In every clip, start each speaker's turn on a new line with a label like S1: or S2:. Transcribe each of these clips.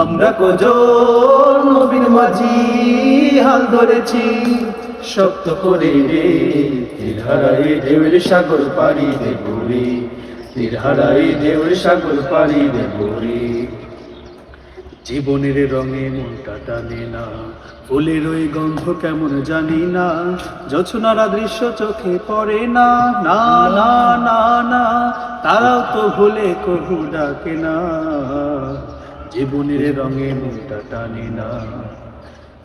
S1: আমরা কজন নবীন মাঝি হাল ধরেছি, শক্ত করে রে তীর হারাই ঢেউয়ের সাগর পাড়ি দেব রে তীর হারাই ঢেউয়ের সাগর পাড়ি দেব রে জীবনের রঙে মনটা টানে না, ফুলের ওই গন্ধ কেমন জানি না, জছনারা দৃশ্য চোখে পড়ে না না না না না, তারাও তো ভুলে কবু ডাকে না। জীবনের রঙে মনটা টানে না।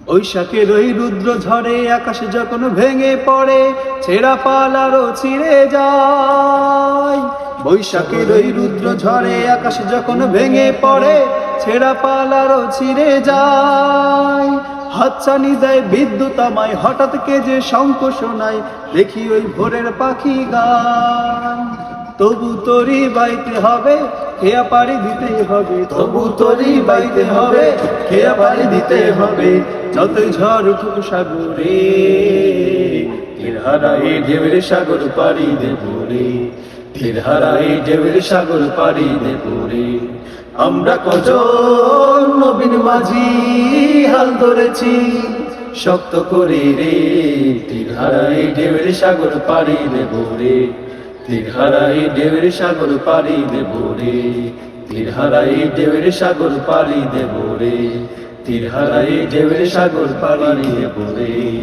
S1: বৈশাখের ওই রুদ্র ঝরে আকাশ যখন ভেঙে পড়ে, ছেঁড়া পালারও ছিঁড়ে যায়। বৈশাখের ওই রুদ্র ঝরে আকাশ যখন ভেঙে পড়ে, ছেঁড়া পালারও ছিঁড়ে যায়। হাতছানি দেয় বিদ্যুৎ আমায়, হঠাৎ কে যে শঙ্খ শোনায় দেখি ওই ভোরের পাখি গান। তবু তরি বাইতে হবে খেয়া পাড়ি দিতে হবে, তবু তরি বাইতে হবে, খেয়া পাড়ি দিতে হবে, যতই ঝড় উঠুক সাগরে, তীর হারাই ঢেউয়ের সাগর পাড়ি দেব রে, তীর হারাই ঢেউয়ের সাগর পাড়ি দেব রে। আমরা কজন নবীন মাঝি হাল ধরেছি, শক্ত করে রে, তীর হারাই ঢেউয়ের সাগর পাড়ি দেব রে। তীর দেবের সাগর পারি দেব রে। তীরহারাই দেবের সাগর পারি দেব রে। তীরহারাই দেবের সাগর পারি দেব রে।